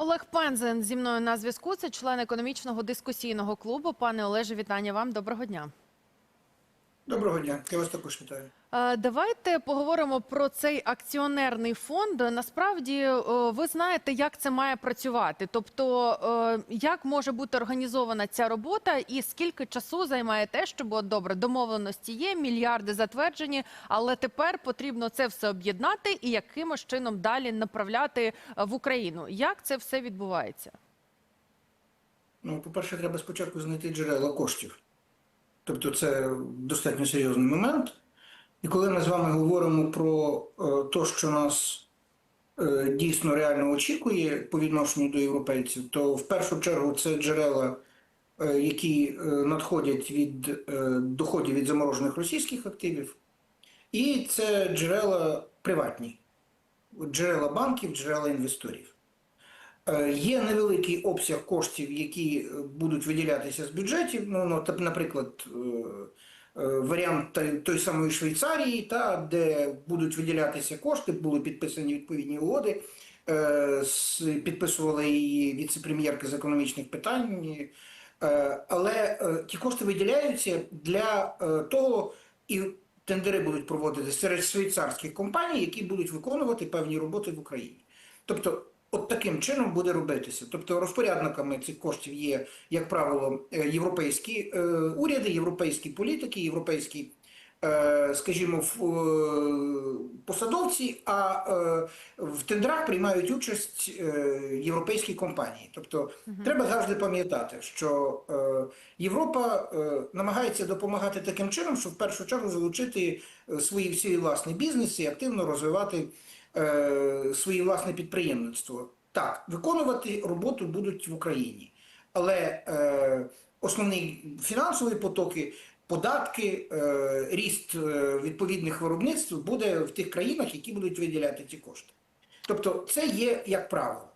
Олег Пензен зі мною на зв'язку. Це член економічного дискусійного клубу. Пане Олеже, вітання вам. Доброго дня. Доброго дня, я вас також вітаю. Е, Давайте поговоримо про цей акціонерний фонд. Насправді, е, ви знаєте, як це має працювати. Тобто, е, як може бути організована ця робота, і скільки часу займає те, щоб от, добре домовленості є, мільярди затверджені, але тепер потрібно це все об'єднати і якимось чином далі направляти в Україну. Як це все відбувається? Ну, по-перше, треба спочатку знайти джерела коштів. Тобто це достатньо серйозний момент. І коли ми з вами говоримо про е, те, що нас е, дійсно реально очікує по відношенню до європейців, то в першу чергу це джерела, е, які надходять від доходів від заморожених російських активів, і це джерела приватні, джерела банків, джерела інвесторів. Е, Є невеликий обсяг коштів, які е, будуть виділятися з бюджетів. Ну, ну наприклад, е, варіант той- самої Швейцарії, та, де будуть виділятися кошти, були підписані відповідні угоди. Підписувала її віце-прем'єрка з економічних питань. Але ті кошти виділяються для того, і тендери будуть проводити серед швейцарських компаній, які будуть виконувати певні роботи в Україні. Тобто, от таким чином буде робитися. Тобто, розпорядниками цих коштів є, як правило, е, європейські е, уряди, європейські політики, європейські, е, скажімо, е, посадовці, а е, в тендерах приймають участь е, європейські компанії. Тобто, треба завжди пам'ятати, що е, Європа е, намагається допомагати таким чином, щоб в першу чергу залучити свої всі власні бізнеси і активно розвивати е, своє власне підприємництво. Так, виконувати роботу будуть в Україні, але е, основні фінансові потоки, податки, е, ріст е, відповідних виробництв буде в тих країнах, які будуть виділяти ці кошти. Тобто, це є як правило.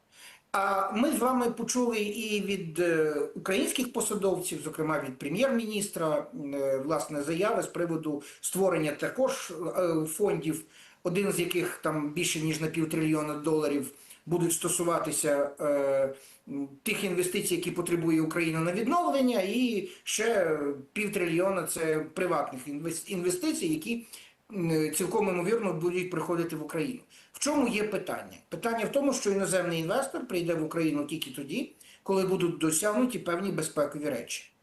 А ми з вами почули і від е, українських посадовців, зокрема від прем'єр-міністра, е, власне, заяви з приводу створення також фондів, один з яких там більше ніж на півтрильйона доларів будуть стосуватися е, тих інвестицій, які потребує Україна на відновлення, і ще півтрильйона це приватних інвес- інвестицій, які цілком ймовірно будуть приходити в Україну. В чому є питання? Питання в тому, що іноземний інвестор прийде в Україну тільки тоді, коли будуть досягнуті певні безпекові речі.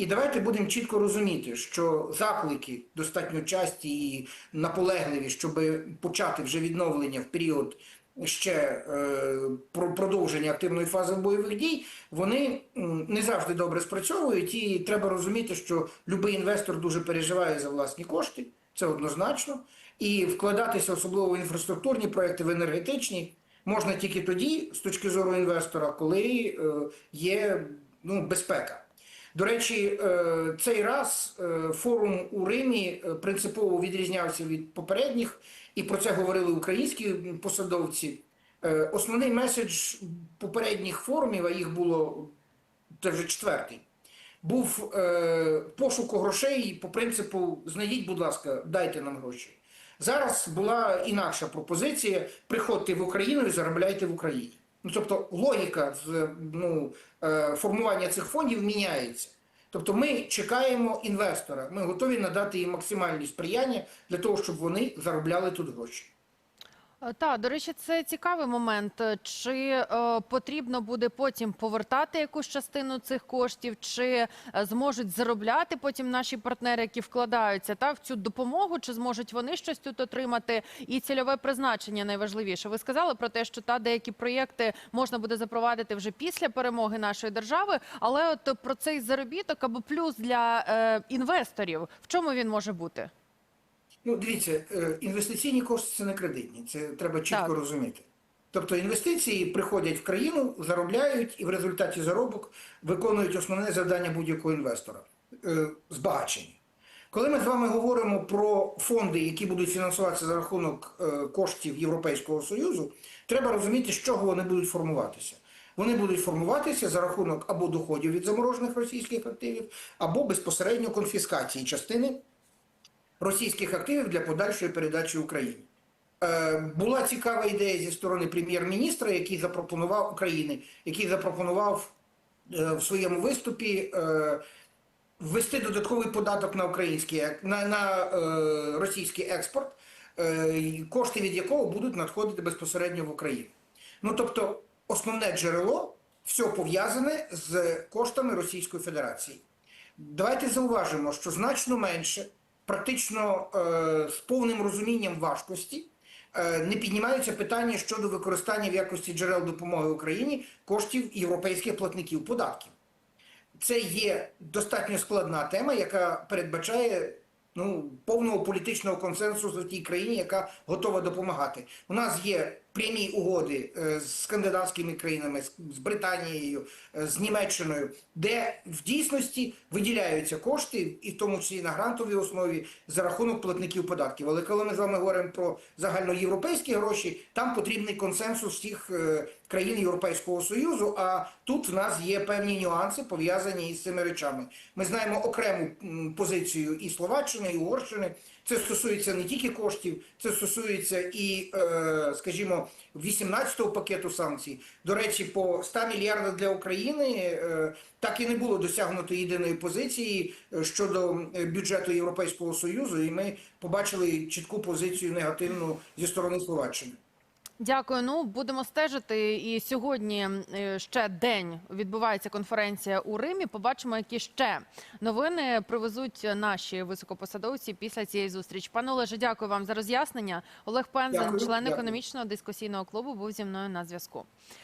І давайте будемо чітко розуміти, що заклики достатньо часті і наполегливі, щоб почати вже відновлення в період ще е, про продовження активної фази бойових дій, вони не завжди добре спрацьовують. І треба розуміти, що будь-який інвестор дуже переживає за власні кошти, це однозначно. І вкладатися особливо в інфраструктурні проекти, в енергетичні можна тільки тоді, з точки зору інвестора, коли е, є ну, безпека. До речі, е, цей раз е, форум у Римі е, принципово відрізнявся від попередніх, і про це говорили українські посадовці. Основний меседж попередніх форумів, а їх було це вже четвертий, був пошуку грошей по принципу знайдіть, будь ласка, дайте нам гроші. Зараз була інакша пропозиція: приходьте в Україну і заробляйте в Україні. Ну тобто логіка ну, е, формування цих фондів міняється. Тобто ми чекаємо інвестора, ми готові надати їм максимальні сприяння для того, щоб вони заробляли тут гроші. Так, до речі, це цікавий момент. Чи е, потрібно буде потім повертати якусь частину цих коштів, чи е, зможуть заробляти потім наші партнери, які вкладаються та в цю допомогу, чи зможуть вони щось тут отримати? І цільове призначення найважливіше. Ви сказали про те, що та деякі проєкти можна буде запровадити вже після перемоги нашої держави, але от про цей заробіток або плюс для е, інвесторів, в чому він може бути? Ну, дивіться, е, інвестиційні кошти це не кредитні, це треба чітко Так. розуміти. Тобто інвестиції приходять в країну, заробляють і в результаті заробок виконують основне завдання будь-якого інвестора е, збагачення. Коли ми з вами говоримо про фонди, які будуть фінансуватися за рахунок е, коштів Європейського Союзу, треба розуміти, з чого вони будуть формуватися. Вони будуть формуватися за рахунок або доходів від заморожених російських активів, або безпосередньо конфіскації частини російських активів для подальшої передачі Україні. Е, Була цікава ідея зі сторони прем'єр-міністра, який запропонував України, який запропонував е, в своєму виступі е, ввести додатковий податок на український на, на російський експорт, кошти від якого будуть надходити безпосередньо в Україну. Ну тобто, основне джерело все пов'язане з коштами Російської Федерації. Давайте зауважимо, що значно менше, практично е, з повним розумінням важкості, е, не піднімаються питання щодо використання в якості джерел допомоги Україні коштів європейських платників податків. Це є достатньо складна тема, яка передбачає ну, повного політичного консенсусу в тій країні, яка готова допомагати. У нас є прямі угоди е, з скандинавськими країнами, з, Британією, е, з Німеччиною, де в дійсності виділяються кошти, і в тому числі на грантовій основі за рахунок платників податків. Але коли ми з вами говоримо про загальноєвропейські гроші, там потрібний консенсус всіх е, країн Європейського Союзу. А тут в нас є певні нюанси пов'язані із цими речами. Ми знаємо окрему позицію і Словаччини, і Угорщини. Це стосується не тільки коштів, це стосується і, е, скажімо, 18-го пакету санкцій. До речі, по 100 мільярдах для України е, так і не було досягнуто єдиної позиції е, щодо бюджету Європейського Союзу, і ми побачили чітку позицію негативну зі сторони Словаччини. Дякую. Ну будемо стежити. І сьогодні е, ще день відбувається конференція у Римі. Побачимо, які ще новини привезуть наші високопосадовці після цієї зустрічі. Пане Олеже, дякую вам за роз'яснення. Олег Пензен, Дякую, член дякую. економічного дискусійного клубу, був зі мною на зв'язку.